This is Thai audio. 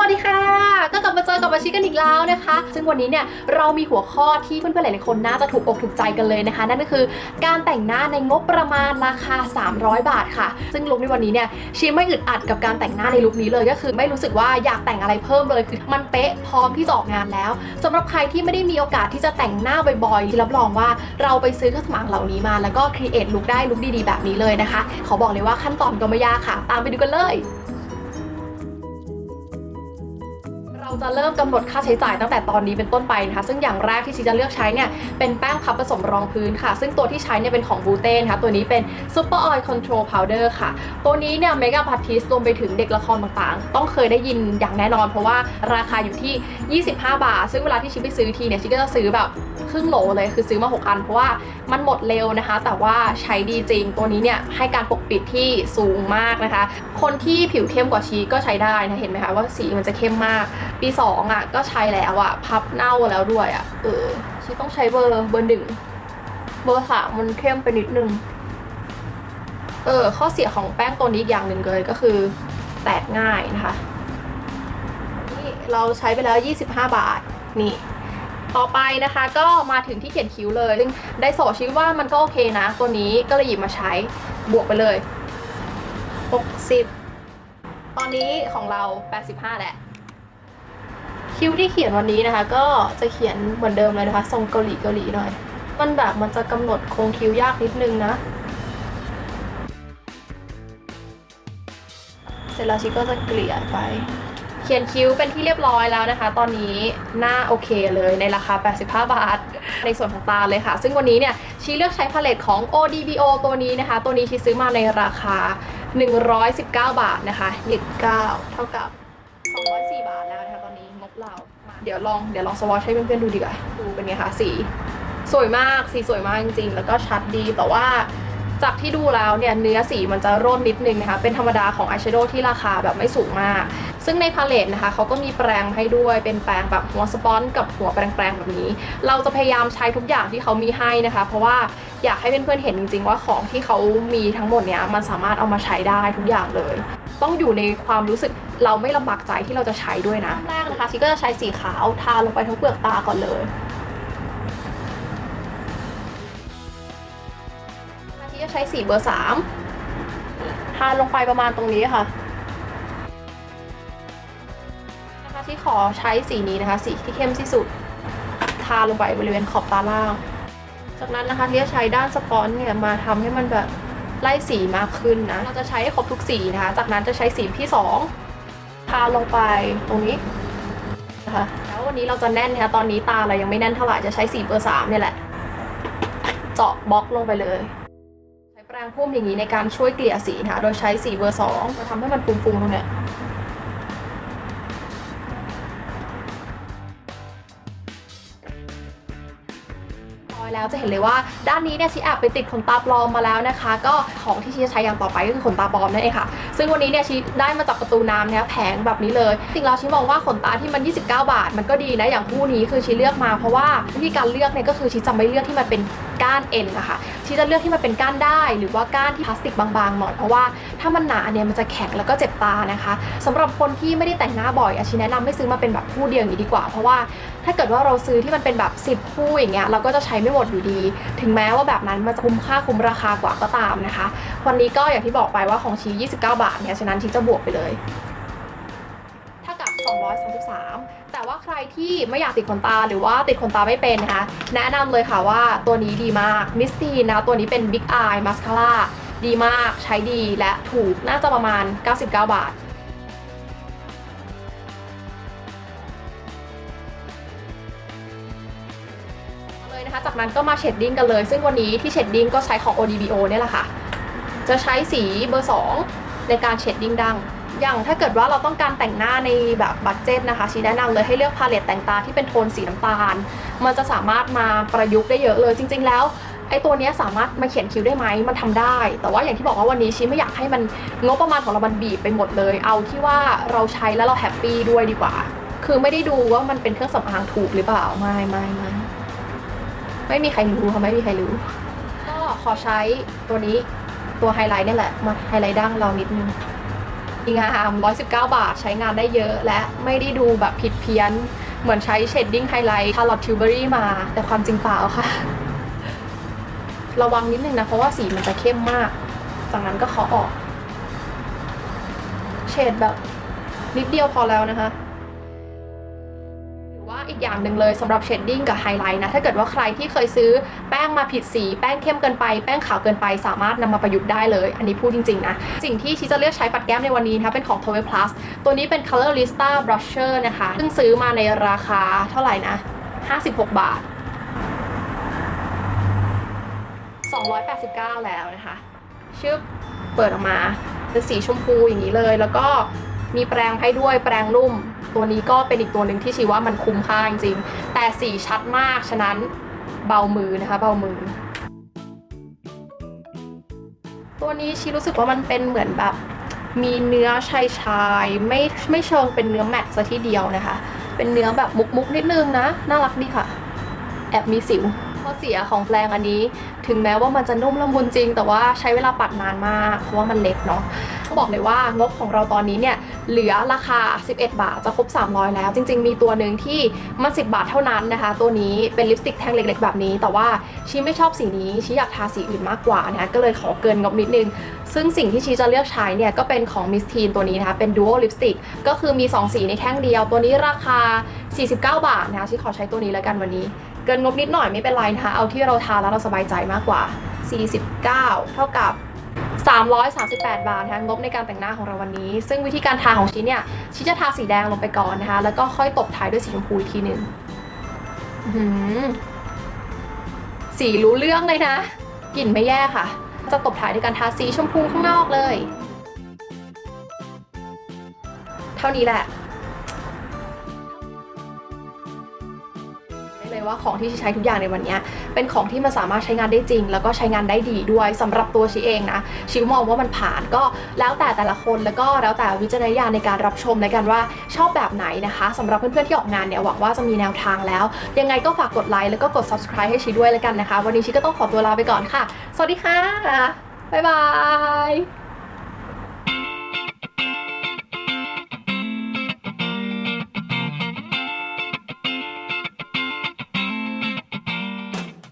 สวัสดีค่ะ ก็กลับมาเจอกับอาชิกันอีกแล้วนะคะ ซึ่งวันนี้เนี่ยเรามีหัวข้อที่เพื่อนๆหลายๆคนน่าจะถูกอกถูกใจกันเลยนะคะ นั่นก็คือการแต่งหน้าในงบประมาณราคา 300 บาทค่ะ ซึ่งลุคในวันนี้เนี่ยชีไม่อึดอัดกับการแต่งหน้าในลุคนี้เลย ก็คือไม่รู้สึกว่าอยากแต่งอะไรเพิ่มเลยคือมันเป๊ะพร้อมที่จะออกงานแล้วสำหรับใครที่ไม่ได้มีโอกาสที่จะแต่งหน้าบ่อยๆที่รับรองว่าเราไปซื้อเครื่องสำอางเหล่านี้มา แล้วก็ครีเอทลุคได้ลุคดีๆแบบนี้เลยนะคะขอบอกเลยว่าขั้นตอนก็ไม่ยากค่ะ ตามไปดูกันเลย จะเริ่มกำหนดค่าใช้จ่ายตั้งแต่ตอนนี้เป็นต้นไปนะคะ ซึ่งอย่างแรกที่ชีจะเลือกใช้เนี่ยเป็นแป้งพับผสมรองพื้นค่ะ ซึ่งตัวที่ใช้เนี่ยเป็นของบูเต้นะคะตัวนี้เป็น Super Oil Control Powder ค่ะ ตัวนี้เนี่ยเมกาพาร์ติสรวมไปถึงเด็กละครต่างๆ ต้องเคยได้ยินอย่างแน่นอน เพราะว่าราคาอยู่ที่ 25 บาท ซึ่งเวลาที่ชิไปซื้อทีเนี่ยชิก็จะซื้อแบบครึ่งโหลเลยคือซื้อมา 6 อัน เพราะว่ามันหมดเร็วนะคะ แต่ว่าใช้ดีจริง ตัวนี้เนี่ยให้การปกปิดที่สูงมากนะคะ คนที่ผิวเข้มกว่าชีก็ใช้ได้นะเห็นไหมคะว่าสีมันจะเข้มมากปี2อะ ก็ใช้แล้วอะ พับเน่าแล้วด้วยอะ เออชีต้องใช้เบอร์เบอร์หนึ่งเบอร์สามมันเข้มไปนิดนึง เออ ข้อเสียของแป้งตัวนี้อีกอย่างหนึ่งเลยก็คือ แตกง่ายนะคะ นี่เราใช้ไปแล้ว 25 บาท นี่ ต่อไปนะคะก็มาถึงที่เขียนคิ้วเลยซึ่งไดโซชิดว่ามันก็โอเคนะ ตัวนี้ก็เลยหยิบมาใช้บวกไปเลย 60 ตอนนี้ของเรา 85แหละ คิ้วที่เขียนวันนี้นะคะ ก็จะเขียนเหมือนเดิมเลยนะคะ ทรงเกาหลีเกาหลีหน่อย มันแบบมันจะกำหนดโครงคิ้วยากนิดนึงนะ เสร็จแล้วชิก็จะเกลี่ยไป เขียนคิ้วเป็นที่เรียบร้อยแล้วนะคะ ตอนนี้หน้าโอเคเลยในราคา 85 บาท ในส่วนของตาเลยค่ะ ซึ่งวันนี้เนี่ยชีเลือกใช้พาเลตของ ODBO ตัวนี้นะคะ ตัวนี้ชีซื้อมาในราคา 119 บาทนะคะ19เท่ากับ204บาทแล้วนะคะ ดี๋ยวลองเดี๋ยวลองสวอชให้เพื่อนๆดูดีกว่าดูเป็นไงคะสีสวยมากสีสวยมากจริงๆ แล้วก็ชัดดีแต่ว่าจากที่ดูแล้วเนี่ยเนื้อสีมันจะร่นนิดนึงนะคะ เป็นธรรมดาของอายแชโดว์ที่ราคาแบบไม่สูงมาก ซึ่งในพาเลตนะคะเขาก็มีแปรงให้ด้วยเป็นแปรงแบบหัวสปอนกับหัวแปรงๆแบบนี้ เราจะพยายามใช้ทุกอย่างที่เขามีให้นะคะ เพราะว่าอยากให้เพื่อนๆเห็นจริง ๆ ว่าของที่เขามีทั้งหมดเนี้ยมันสามารถเอามาใช้ได้ทุกอย่างเลย ต้องอยู่ในความรู้สึกเราไม่ลำบากใจที่เราจะใช้ด้วยนะแรกนะคะชิก็จะใช้สีขาวทาลงไปทั้งเปลือกตาก่อนเลยที่จะใช้สีเบอร์สามทาลงไปประมาณตรงนี้ค่ะนะคะที่ขอใช้สีนี้นะคะ สีที่เข้มที่สุด ทาลงไปบริเวณขอบตาล่าง จากนั้นนะคะที่จะใช้ด้านสปอนเนี่ยมาทำให้มันแบบ ไล่สีมากขึ้นนะ เราจะใช้ครบทุกสีนะคะ จากนั้นจะใช้สีที่สองทาลงไปตรงนี้นะคะแล้ววันนี้เราจะแน่นนะคะตอนนี้ตาเรายังไม่แน่นเท่าไหร่จะใช้สีเบอร์สามเนี่ยแหละ เจาะบล็อกลงไปเลย ใช้แปรงพุ่มอย่างนี้ในการช่วยเกลี่ยสีนะคะโดยใช้สีเบอร์สองมาทำให้มันฟุ้งๆตรงเนี้ย ร้อยแล้วจะเห็นเลยว่าด้านนี้เนี่ยชีแอบไปติดขนตาปลอมมาแล้วนะคะ ก็ของที่ชีจะใช้อย่างต่อไปก็คือขนตาปลอมนั่นเองค่ะ ซึ่งวันนี้เนี่ยชีได้มาจากประตูน้ำเนี่ยแผงแบบนี้เลยจริงแล้วชีมองว่าขนตาที่มัน 29 บาท มันก็ดีนะอย่างคู่นี้คือชีเลือกมาเพราะว่าวิธีการเลือกเนี่ยก็คือชีจะไม่เลือกที่มันเป็นก้านเอ็นนะคะชีจะเลือกที่มันเป็นก้านได้หรือว่าก้านที่พลาสติกบางๆหน่อยเพราะว่าถ้ามันหนาเนี่ยมันจะแข็งแล้วก็เจ็บตานะคะสำหรับคนที่ไม่ได้แต่งหน้าบ่อยอาชีแนะนำให้ซื้อมาเป็นแบบคู่เดียวอย่างนี้ดีกว่า เพราะว่า ถ้าเกิดว่าเราซื้อที่มันเป็นแบบ 10 คู่อย่างเงี้ยเราก็จะใช้ไม่หมดอยู่ดี ถึงแม้ว่าแบบนั้นมันจะคุ้มค่าคุ้มราคากว่าก็ตามนะคะ วันนี้ก็อย่างที่บอกไปว่าของชี29 บาทเนี่ยฉะนั้นชีจะบวกไปเลยถ้ากับ 233แต่ว่าใครที่ไม่อยากติดขนตาหรือว่าติดขนตาไม่เป็นนะคะ แนะนำเลยค่ะว่าตัวนี้ดีมากมิสตีนนะตัวนี้เป็น Big Eye Mascara ดีมากใช้ดีและถูกน่าจะประมาณ 99 บาท นะคะ จากนั้นก็มาเชดดิ้งกันเลย ซึ่งวันนี้ที่เชดดิ้งก็ใช้ของ ODBO เนี่ยแหละค่ะ จะใช้สีเบอร์ 2 ในการเชดดิ้งดัง อย่างถ้าเกิดว่าเราต้องการแต่งหน้าในแบบบัตเจ็ตนะคะ ชี้แนะนำเลยให้เลือกพาเลตแต่งตาที่เป็นโทนสีน้ำตาล มันจะสามารถมาประยุกต์ได้เยอะเลย จริง ๆ แล้วไอตัวนี้สามารถมาเขียนคิ้วได้ไหม มันทำได้ แต่ว่าอย่างที่บอกว่าวันนี้ชีไม่อยากให้มันงบประมาณของเรามันบีบไปหมดเลย เอาที่ว่าเราใช้แล้วเราแฮปปี้ด้วยดีกว่า คือไม่ได้ดูว่ามันเป็นเครื่องสำอางถูกหรือเปล่า ไม่ไม่ไม่ ไม่มีใครรู้ค่ะไม่มีใครรู้ ก็ขอใช้ตัวนี้ตัวไฮไลท์นี่แหละ มาไฮไลท์ดั้งเรานิดนึงอิงอาม119 บาทใช้งานได้เยอะ และไม่ได้ดูแบบผิดเพี้ยน เหมือนใช้เชดดิ้งไฮไลท์คาร์ลอตทิวเบอรี่มา แต่ความจริงเปล่าค่ะ ระวังนิดนึงนะ เพราะว่าสีมันจะเข้มมาก จากนั้นก็เคาะออก เฉดแบบนิดเดียวพอแล้วนะคะ อีกอย่างหนึ่งเลยสำหรับเชดดิ้งกับไฮไลท์นะ ถ้าเกิดว่าใครที่เคยซื้อแป้งมาผิดสี แป้งเข้มเกินไป แป้งขาวเกินไป สามารถนำมาประยุกต์ได้เลย อันนี้พูดจริง ๆ นะ สิ่งที่ชิจะเลือกใช้ปัดแก้มในวันนี้นะคะเป็นของ t o w e Plus ตัวนี้เป็น Color Lista Brusher นะคะ ซึ่งซื้อมาในราคาเท่าไหร่นะ 56 บาท 289 แล้วนะคะ ชึบเปิดออกมาเป็นสีชมพูอย่างนี้เลย แล้วก็มีแปรงให้ด้วยแปรงนุ่ม ตัวนี้ก็เป็นอีกตัวหนึ่งที่ชีว่ามันคุ้มค่าจริงๆ แต่สีชัดมากฉะนั้นเบามือนะคะเบามือ ตัวนี้ชีรู้สึกว่ามันเป็นเหมือนแบบมีเนื้อชายชายไม่ไม่เชิงเป็นเนื้อแมตต์ซะทีเดียวนะคะ เป็นเนื้อแบบมุกๆนิดนึงนะ น่ารักดีค่ะ แอบมีสิว เสียของแปลงอันนี้ ถึงแม้ว่ามันจะนุ่มละมุนจริง แต่ว่าใช้เวลาปัดนานมาก เพราะว่ามันเล็กเนาะบอกเลยว่างบของเราตอนนี้เนี่ยเหลือราคา 11 บาทจะครบ 300 แล้ว จริง ๆ มีตัวหนึ่งที่มัน 10 บาทเท่านั้นนะคะ ตัวนี้เป็นลิปสติกแท่งเล็ก ๆ แบบนี้ แต่ว่าชีไม่ชอบสีนี้ชีอยากทาสีอื่นมากกว่านะคะก็เลยขอเกินงบนิดนึง ซึ่งสิ่งที่ชีจะเลือกใช้เนี่ยก็เป็นของ Miss Teen ตัวนี้นะคะเป็น Dual Lipstick ก็คือมี 2 สีในแท่งเดียว ตัวนี้ราคา 49 บาทนะคะชีขอใช้ตัวนี้แล้วกันวันนี้ เกินงบนิดหน่อยไม่เป็นไรนะคะ เอาที่เราทานแล้วเราสบายใจมากกว่า 49 เท่ากับ 338 บาทนะคะงบในการแต่งหน้าของเราวันนี้ ซึ่งวิธีการทาของชีเนี่ยชีจะทาสีแดงลงไปก่อนนะคะ แล้วก็ค่อยตบท้ายด้วยสีชมพูอีกทีหนึ่งสีรู้เรื่องเลยนะกลิ่นไม่แย่ค่ะ จะตบท้ายด้วยการทาสีชมพูข้างนอกเลย เท่านี้แหละ ว่าของที่ใช้ทุกอย่างในวันนี้เป็นของที่มันสามารถใช้งานได้จริง แล้วก็ใช้งานได้ดีด้วยสำหรับตัวชีเองนะชิวมองว่ามันผ่านก็แล้วแต่แต่ละคนแล้วก็แล้วแต่วิจารณญาณในการรับชมในการว่าชอบแบบไหนนะคะสำหรับเพื่อนๆที่ออกงานเนี่ยหวังว่าจะมีแนวทางแล้ว ยังไงก็ฝากกดไลค์แล้วก็กด subscribe ให้ชีด้วยแล้วกันนะคะ วันนี้ชีก็ต้องขอตัวลาไปก่อนค่ะ สวัสดีค่ะบ๊ายบาย